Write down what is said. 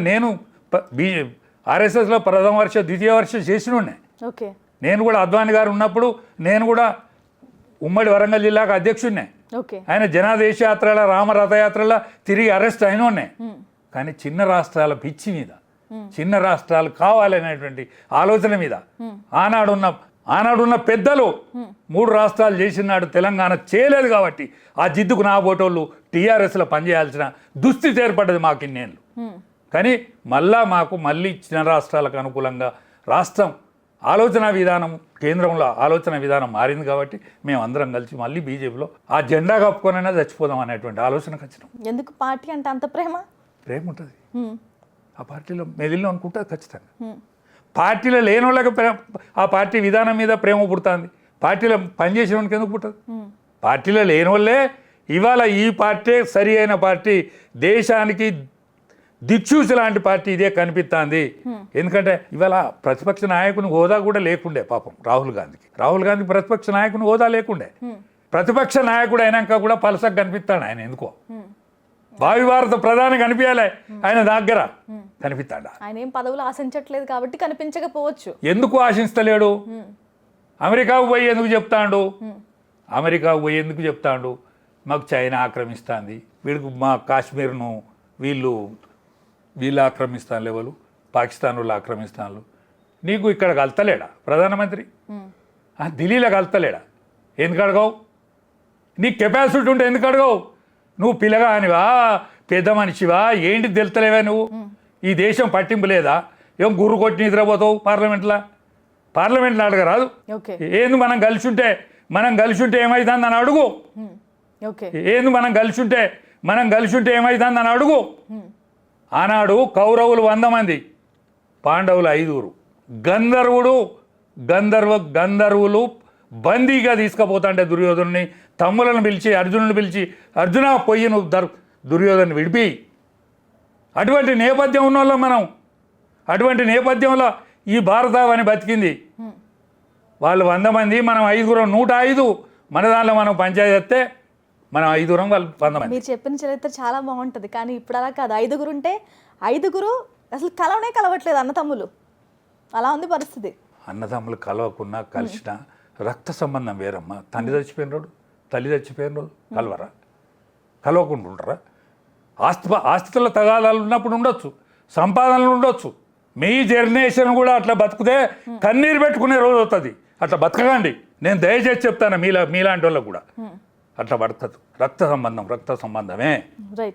నేను ఆర్ఎస్ఎస్లో ప్రథమ వర్ష ద్వితీయ వర్ష చేసిన. ఓకే. నేను కూడా అద్వాని గారు ఉన్నప్పుడు నేను కూడా ఉమ్మడి వరంగల్ జిల్లాకు అధ్యక్షుడినే. ఆయన జనాదేశ యాత్రల రామ రథయాత్రల తిరిగి అరెస్ట్ అయినోనే కానీ చిన్న రాష్ట్రాల పిచ్చి మీద చిన్న రాష్ట్రాలు కావాలనేటువంటి ఆలోచన మీద ఆనాడున్న ఆనాడున్న పెద్దలు మూడు రాష్ట్రాలు చేసినాడు తెలంగాణ చేయలేదు కాబట్టి ఆ జిద్దుకు నా ఓటోళ్ళు టీఆర్ఎస్లో పనిచేయాల్సిన దుస్థితి ఏర్పడ్డది మాకు ఇన్నేళ్ళు. కానీ మళ్ళా మాకు మళ్ళీ చిన్న రాష్ట్రాలకు అనుకూలంగా రాష్ట్రం ఆలోచన విధానం కేంద్రంలో ఆలోచన విధానం మారింది కాబట్టి మేము అందరం కలిసి మళ్ళీ బీజేపీలో ఆ జెండా కప్పుకొనైనా చచ్చిపోదాం అనేటువంటి ఆలోచనకు వచ్చినాం ఎందుకు పార్టీ అంటే అంత ప్రేమ ప్రేమ ఉంటుంది. ఆ పార్టీలో మెదిలిలో అనుకుంటుంది ఖచ్చితంగా. పార్టీలో లేని వాళ్ళకి ప్రేమ ఆ పార్టీ విధానం మీద ప్రేమ పుడుతుంది పార్టీలో పనిచేసిన వానికి ఎందుకు పుట్టదు. పార్టీలో లేని వాళ్ళే ఇవాళ ఈ పార్టీ సరి అయిన పార్టీ దేశానికి దిక్సూచి లాంటి పార్టీ ఇదే కనిపిస్తుంది ఎందుకంటే ఇవాళ ప్రతిపక్ష నాయకుని హోదా కూడా లేకుండే పాపం రాహుల్ గాంధీకి. రాహుల్ గాంధీ ప్రతిపక్ష నాయకుని హోదా లేకుండే. ప్రతిపక్ష నాయకుడు అయినాక కూడా పలసగా కనిపిస్తాడు ఆయన ఎందుకో. భావి భారత ప్రధాని కనిపించాలి ఆయన దగ్గర కనిపిస్తాడా ఆయన ఏం పదవులు ఆశించట్లేదు కాబట్టి కనిపించకపోవచ్చు. ఎందుకు ఆశిస్తలేడు. అమెరికాకు పోయి ఎందుకు చెప్తాడు? అమెరికాకు పోయి ఎందుకు చెప్తాడు? మాకు చైనా ఆక్రమిస్తుంది. వీడికి మా కాశ్మీర్ను వీళ్ళు వీళ్ళు ఆక్రమిస్తాను లెవలు పాకిస్తాన్ వాళ్ళు ఆక్రమిస్తాను నీకు ఇక్కడ కలతలేడా ప్రధానమంత్రి? ఢిల్లీలో కలతలేడా? ఎందుకు అడగవు? నీకు కెపాసిటీ ఉంటే ఎందుకు అడగవు? నువ్వు పిల్లగానివా? పెద్ద మనిషివా? ఏంటి తెలుతలేవా నువ్వు? ఈ దేశం పట్టింపు లేదా? ఏం గుర్రు కొట్టి నిద్రపోతావు పార్లమెంట్లో? పార్లమెంట్లో అడగరాదు. ఏంది మనం కలిసి ఉంటే మనం కలిసి ఉంటే ఏమవుతుంది అని అడుగు ఏంది మనం కలిసి ఉంటే మనం కలిసి ఉంటే ఏమవుతుంది అని అడుగు. ఆనాడు కౌరవులు వంద మంది పాండవులు ఐదుగురు. గంధర్వుడు గంధర్వ గంధర్వులు బందీగా తీసుకుపోతాంటే దుర్యోధనుని తమ్ములను పిలిచి అర్జునుని పిలిచి అర్జున పొయ్యి నువ్వు దర్ దుర్యోధను విడిపి. అటువంటి నేపథ్యం ఉన్న వాళ్ళం మనం. అటువంటి నేపథ్యంలో ఈ భారతావని బతికింది. వాళ్ళు వంద మంది మనం ఐదుగురం నూట ఐదు మన దాంట్లో మనం పంచాయతీ మనం ఐదుగురం వాళ్ళు వంద మంది. మీరు చెప్పిన చరిత్ర చాలా బాగుంటుంది కానీ ఇప్పుడు అలా కాదు. ఐదుగురు ఉంటే ఐదుగురు అసలు కలవనే కలవట్లేదు అన్నతమ్ములు అలా ఉంది పరిస్థితి. అన్నదమ్ములు కలవకున్నా కలిసిన రక్త సంబంధం వేరమ్మా. తండ్రి చచ్చిపోయినరోడు తల్లి చచ్చిపోయినరోడు కలవరా? కలవకుండా ఉంటారా ఆస్తి ఆస్తిలో తగాదాలు ఉన్నప్పుడు ఉండొచ్చు సంపాదనలు ఉండొచ్చు. మీ జనరేషన్ కూడా అట్లా బతుకుతే కన్నీరు పెట్టుకునే రోజు అవుతుంది అట్లా బతకకండి. నేను దయచేసి చెప్తాను మీలా మీలాంటి వాళ్ళకు కూడా. అట్లా పడుతుంది. రక్త సంబంధం రక్త సంబంధమే. రైట్